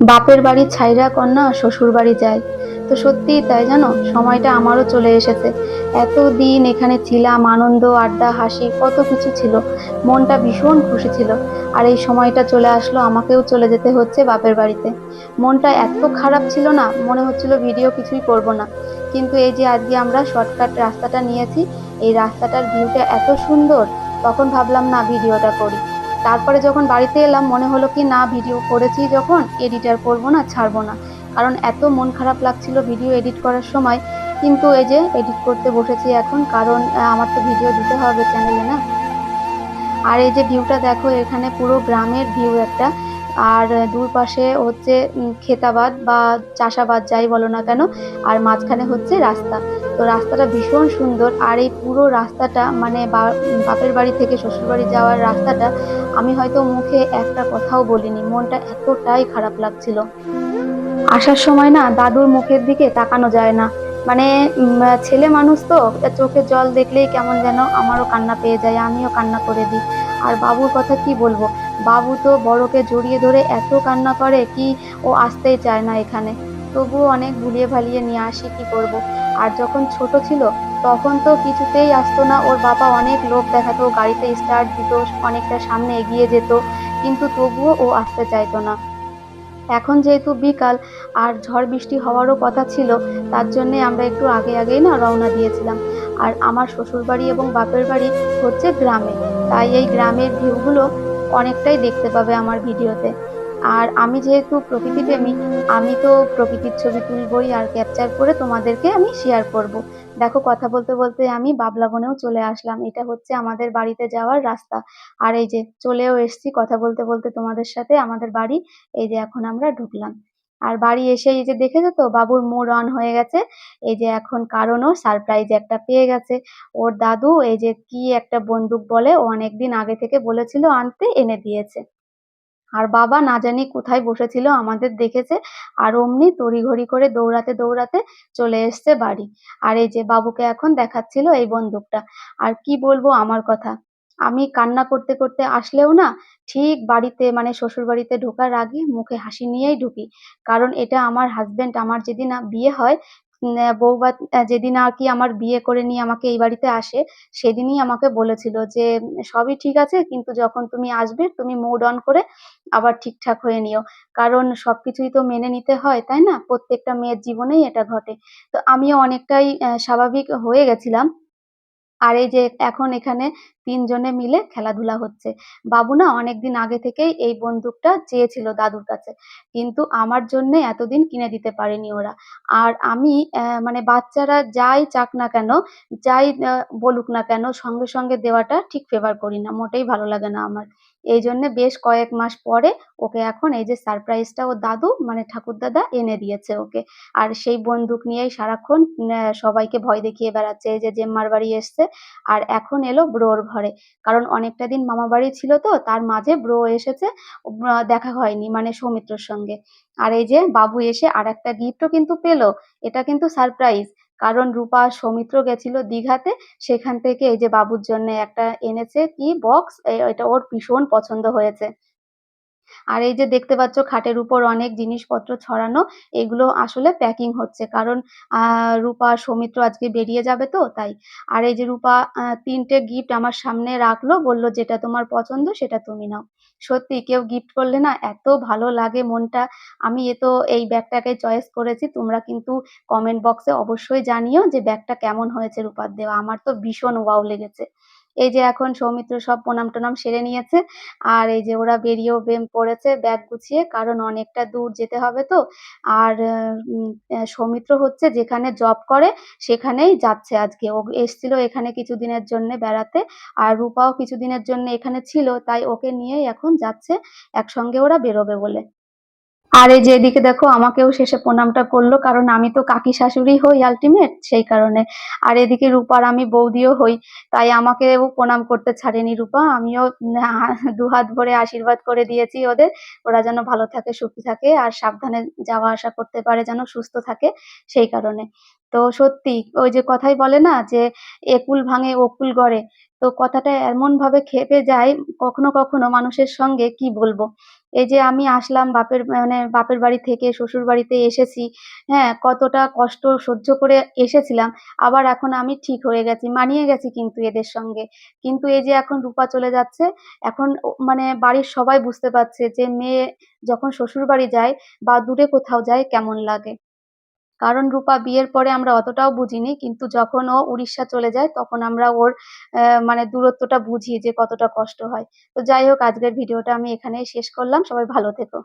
বাপের বাড়ি ছাইরা কন্যা শ্বশুর বাড়ি যায়। তো সত্যিই তাই জানো? সময়টা আমারও চলে এসেছে। এত দিন এখানে ছিলাম, আনন্দ, আড্ডা, হাসি, কত কিছু ছিল। মনটা ভীষণ খুশি ছিল। আর এই সময়টা চলে আসলো, আমাকেও চলে যেতে হচ্ছে বাপের বাড়িতে। মনটা এত খারাপ ছিল না, মনে হচ্ছিল ভিডিও কিছুই করব না। কিন্তু এই যে আজকে আমরা শর্টকাট রাস্তাটা নিয়েছি, এই রাস্তাটার ভিউটা এত সুন্দর, তখন ভাবলাম না ভিডিওটা করি। তারপরে যখন বাড়িতে এলাম, মনে হলো কি, না, ভিডিও করেছি যখন এডিট আর করব না, ছাড়বো না। কারণ এত মন খারাপ লাগছিল ভিডিও এডিট করার সময়। কিন্তু এই যে, এডিট করতে বসেছি এখন, কারণ আমার তো ভিডিও দিতে হবে চ্যানেলে না। আর এই যে ভিউটা দেখো, এখানে পুরো গ্রামের ভিউ একটা। আর দুই পাশে হচ্ছে খেতাবাদ বা চাষাবাদ যাই বলো না কেন, আর মাঝখানে হচ্ছে রাস্তা। তো রাস্তাটা ভীষণ সুন্দর। আর এই পুরো রাস্তাটা মানে বাপের বাড়ি থেকে শ্বশুর বাড়ি যাওয়ার রাস্তাটা, আমি হয়তো মুখে একটা কথাও বলিনি। মনটা এতটাই খারাপ লাগছিল। আসার সময় না, দাদুর মুখের দিকে তাকানো যায় না। মানে ছেলে মানুষ তো, চোখে জল দেখলেই কেমন যেন আমারও কান্না পেয়ে যায়, আমিও কান্না করে দিই। আর বাবুর কথা কি বলব? বাবু তো বড়কে জড়িয়ে ধরে এত কান্না করে কি ও আসতেই চায় না এখানে। তবুও অনেক ভুলিয়ে ভালিয়ে নিয়ে আসি, কি করব। আর যখন ছোট ছিল, তখন তো কিছুতেই আসতো না। ওর বাবা অনেক লোভ দেখাতো, গাড়িতে স্টার্ট দিত, অনেকটা সামনে এগিয়ে যেত, কিন্তু তবুও ও আসতে চাইতো না। এখন যেহেতু বিকাল আর ঝড় বৃষ্টি হওয়ারও কথা ছিল, তার জন্যে আমরা একটু আগে আগেই না রওনা দিয়েছিলাম। আর আমার শ্বশুরবাড়ি এবং বাপের বাড়ি হচ্ছে গ্রামে, তাই এই গ্রামের ভিউগুলো অনেকটাই দেখতে পাবে আমার ভিডিওতে আর আমি যেহেতু প্রকৃতি প্রকৃতিপ্রেমী আমি তো প্রকৃতির ছবি তুলবই আর ক্যাপচার করে তোমাদেরকে আমি শেয়ার করব। দেখো কথা বলতে বলতে আমি বাবলাবনেও চলে আসলাম। এটা হচ্ছে আমাদের বাড়িতে যাওয়ার রাস্তা। আর এই যে চলেও এসেছি কথা বলতে বলতে তোমাদের সাথে আমাদের বাড়ি, এই যে এখন আমরা ঢুকলাম। আর বাড়ি এসে এই যে দেখেছ তো, বাবুর মুড অন হয়ে গেছে। এই যে এখন কারণও সারপ্রাইজ একটা পেয়ে গেছে। ওর দাদু এই যে কি একটা বন্দুক বলে অনেকদিন আগে থেকে বলেছিল আনতে, এনে দিয়েছে। আর বাবা না জানি কোথায় বসেছিল, আমাদের দেখেছে আর অমনি তড়িঘড়ি করে দৌড়াতে দৌড়াতে চলে এসেছে বাড়ি। আর এই যে বাবুকে এখন দেখাচ্ছিল এই বন্দুকটা। আর কি বলব আমার কথা? আমি কান্না করতে করতে আসলেও না, ঠিক বাড়িতে মানে শ্বশুর বাড়িতে ঢোকার আগে মুখে হাসি নিয়েই ঢুকি। কারণ এটা আমার হাজবেন্ড আমার যেদিন বিয়ে হয় বৌভাত যেদিন আর কি আমার বিয়ে করে নিয়ে আমাকে এই বাড়িতে আসে, সেদিনই আমাকে বলেছিল যে, সবই ঠিক আছে, কিন্তু যখন তুমি আসবে, তুমি মুড অন করে আবার ঠিকঠাক হয়ে নিও। কারণ সব কিছুই তো মেনে নিতে হয়, তাই না? প্রত্যেকটা মেয়ের জীবনেই এটা ঘটে। তো আমিও অনেকটাই স্বাভাবিক হয়ে গেছিলাম। আর এই যে এখন এখানে তিনজনে মিলে খেলাধুলা হচ্ছে। বাবু না অনেকদিন আগে থেকেই এই বন্দুকটা চেয়েছিল দাদুর কাছে। কিন্তু আমার জন্য এতদিন কিনে দিতে পারেনি ওরা। আর আমি মানে বাচ্চারা যাই চাক না কেন, যাই বলুক না কেন, সঙ্গে সঙ্গে দেওয়াটা ঠিক ফেভার করি না। মোটেই ভালো লাগে না আমার। এই জন্যে বেশ কয়েক মাস পরে ওকে এখন এই যে সারপ্রাইজটা ও দাদু মানে ঠাকুরদাদা এনে দিয়েছে ওকে। আর সেই বন্দুক নিয়েই সারাক্ষণ সবাইকে ভয় দেখিয়ে বেড়াচ্ছে, এই যে জেম্মার বাড়ি এসছে। আর এখন এলো ব্রোর ঘরে। কারণ অনেকটা দিন মামা বাড়ি ছিল তো, তার মাঝে ব্রো এসেছে দেখা হয়নি মানে সৌমিত্রর সঙ্গে। আর এই যে বাবু এসে আর একটা গিফটও কিন্তু পেল, এটা কিন্তু সারপ্রাইজ কারণ রূপা সৌমিত্র গেছিল দীঘাতে। সেখান থেকে এই যে বাবুর জন্য একটা এনেছে কি বক্স এটা ওর ভীষণ পছন্দ হয়েছে। আর এই যে দেখতে পাচ্ছ খাটের উপর অনেক জিনিসপত্র ছড়ানো, এগুলো আসলে প্যাকিং হচ্ছে। কারণ রূপা, সৌমিত্র আজকে বেরিয়ে যাবে তো, তাই। আর এই যে রূপা তিনটে গিফট আমার সামনে রাখল, বলল যেটা তোমার পছন্দ সেটা তুমি নাও। সত্যি কেউ গিফট করলে না এত ভালো লাগে মনটা। আমি এ তো এই ব্যাগটাকে চয়েস করেছি, তোমরা কিন্তু কমেন্ট বক্সে অবশ্যই জানিও যে ব্যাগটা কেমন হয়েছে রূপার দেওয়া। আমার তো ভীষণ ওয়াও লেগেছে। এই যে এখন সৌমিত্র সব প্রণাম টনাম সেরে নিয়েছে। আর এই যে ওরা বেরিয়েও বেম পড়েছে ব্যাগ গুছিয়ে, কারণ অনেকটা দূর যেতে হবে তো। আর সৌমিত্র হচ্ছে যেখানে জব করে সেখানেই যাচ্ছে আজকে। ও এসছিল এখানে কিছুদিনের জন্য বেড়াতে, আর রূপাও কিছুদিনের জন্য এখানে ছিল, তাই ওকে নিয়েই এখন যাচ্ছে, একসঙ্গে ওরা বেরোবে বলে। আর এই যে এদিকে দেখো, আমাকেও শেষে প্রণামটা করল, কারণ আমি তো কাকি শাশুড়ি হই আলটিমেট সেই কারণে। আর এদিকে রূপার আমি বৌদিও হই, তাই আমাকেও প্রণাম করতে ছাড়েনি রূপা। আমিও দু হাত ভরে আশীর্বাদ করে দিয়েছি ওদের, ওরা যেন ভালো থাকে, সুখী থাকে, আর সাবধানে যাওয়া আসা করতে পারে, যেন সুস্থ থাকে, সেই কারণে। তো সত্যি ওই যে কথাই বলে না যে একুল ভাঙে অকুল গড়ে। তো কথাটা এমনভাবে খেপে যায়, কখনো কখনো মানুষের সঙ্গে কি বলব? এই যে আমি আসলাম বাপের মানে বাপের বাড়ি থেকে, শ্বশুর বাড়িতে এসেছি হ্যাঁ কতটা কষ্ট সহ্য করে এসেছিলাম, আবার এখন আমি ঠিক হয়ে গেছি, মানিয়ে গেছি কিন্তু এদের সঙ্গে। কিন্তু এই যে এখন রূপা চলে যাচ্ছে, এখন মানে বাড়ির সবাই বুঝতে পারছে যে মেয়ে যখন শ্বশুর বাড়ি যায় বা দূরে কোথাও যায় কেমন লাগে। কারণ রূপা বিয়ের পরে আমরা অতটাও বুঝিনি, কিন্তু যখন ও উড়িষ্যা চলে যায় তখন আমরা ওর মানে দূরত্বটা বুঝি যে কতটা কষ্ট হয়। তো যাই হোক, আজকের ভিডিওটা আমি এখানেই শেষ করলাম। সবাই ভালো থেকো।